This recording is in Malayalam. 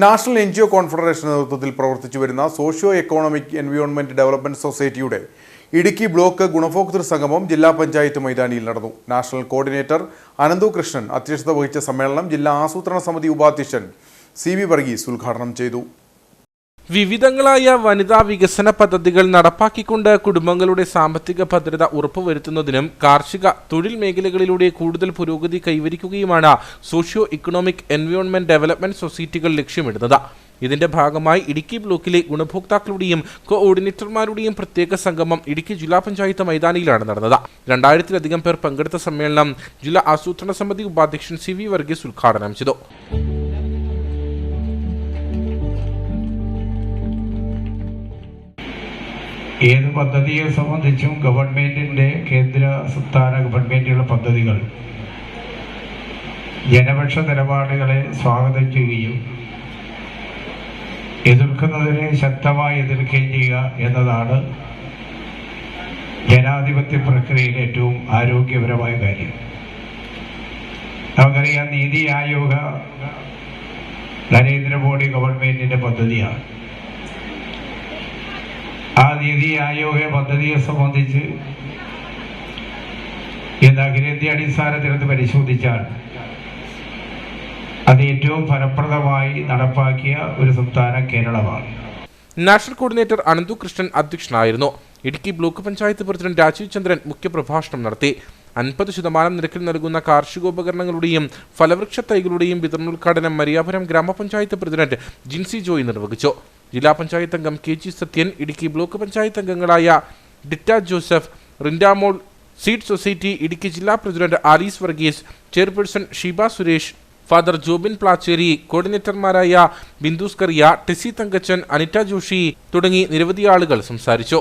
National N G O confederation നേതൃത്വത്തിൽ പ്രവർത്തിച്ചു വരുന്ന സോഷ്യോ എക്കോണമിക് എൻവയോൺമെന്റ് ഡെവലപ്മെന്റ് സൊസൈറ്റിയുടെ ഇടുക്കി ബ്ലോക്ക് ഗുണഭോക്തൃ സംഗമം ജില്ലാ പഞ്ചായത്ത് മൈതാനിയിൽ നടന്നു. നാഷണൽ കോർഡിനേറ്റർ അനന്തു കൃഷ്ണൻ അധ്യക്ഷത വഹിച്ച സമ്മേളനം ജില്ലാ ആസൂത്രണ സമിതി ഉപാധ്യക്ഷൻ സി വി വർഗീസ് ഉദ്ഘാടനം ചെയ്തു. വിവിധങ്ങളായ വനിതാ വികസന പദ്ധതികൾ നടപ്പാക്കിക്കൊണ്ട് കുടുംബങ്ങളുടെ സാമ്പത്തിക ഭദ്രത ഉറപ്പുവരുത്തുന്നതിനും കാർഷിക തൊഴിൽ മേഖലകളിലൂടെ കൂടുതൽ പുരോഗതി കൈവരിക്കുകയുമാണ് സോഷ്യോ ഇക്കണോമിക് എൻവയോൺമെന്റ് ഡെവലപ്മെന്റ് സൊസൈറ്റികൾ ലക്ഷ്യമിടുന്നത്. ഇതിന്റെ ഭാഗമായി ഇടുക്കി ബ്ലോക്കിലെ ഗുണഭോക്താക്കളുടെയും കോഓർഡിനേറ്റർമാരുടെയും പ്രത്യേക സംഗമം ഇടുക്കി ജില്ലാ പഞ്ചായത്ത് മൈതാനിയിലാണ് നടന്നത്. രണ്ടായിരത്തിലധികം പേർ പങ്കെടുത്ത സമ്മേളനം ജില്ലാ ആസൂത്രണ സമിതി ഉപാധ്യക്ഷൻ സി വി വർഗീസ് ഉദ്ഘാടനം ചെയ്തു. ഏത് പദ്ധതിയെ സംബന്ധിച്ചും ഗവൺമെന്റിന്റെ കേന്ദ്ര സംസ്ഥാന ഗവൺമെന്റുകളുടെ പദ്ധതികൾ ജനപക്ഷ നിലപാടുകളെ സ്വാഗതം ചെയ്യുകയും എതിർക്കുന്നതിനെ ശക്തമായി എതിർക്കുകയും ചെയ്യുക എന്നതാണ് ജനാധിപത്യ പ്രക്രിയയിലെ ഏറ്റവും ആരോഗ്യപരമായ കാര്യം. നമുക്കറിയാം നീതി ആയോഗ നരേന്ദ്രമോദി ഗവൺമെന്റിന്റെ പദ്ധതിയാണ്. ആ നീതി ആയോഗ പദ്ധതിയെ സംബന്ധിച്ച് ഇന്ന് അഖിലേന്ത്യ അടിസ്ഥാനത്തിൽ അത് പരിശോധിച്ചാൽ അത് ഏറ്റവും ഫലപ്രദമായി നടപ്പാക്കിയ ഒരു സംസ്ഥാനം കേരളമാണ്. നാഷണൽ കോർഡിനേറ്റർ അനന്തു കൃഷ്ണൻ അധ്യക്ഷനായിരുന്നു. ഇടുക്കി ബ്ലോക്ക് പഞ്ചായത്ത് പ്രസിഡന്റ് രാജീവ് ചന്ദ്രൻ മുഖ്യപ്രഭാഷണം നടത്തി. അൻപത് ശതമാനം നിരക്കിൽ നൽകുന്ന കാർഷികോപകരണങ്ങളുടെയും ഫലവൃക്ഷ തൈകളുടെയും വിതരണോദ്ഘാടനം മരിയാപുരം ഗ്രാമപഞ്ചായത്ത് പ്രസിഡന്റ് ജിൻസി ജോയി നിർവഹിച്ചു. ജില്ലാ പഞ്ചായത്ത് അംഗം K G Sathyan Idukki block panchayat അംഗങ്ങളായ Ditta Joseph Rindamol seed society Idukki ജില്ലാ president Alice Varghese chairperson Sheeba Suresh father Jobin Plachery കോർഡിനേറ്റർമാരായ Bindu Scaria Tessy Thankachan Anitta Joshy തുടങ്ങി നിരവധി ആളുകൾ സംസാരിച്ചു.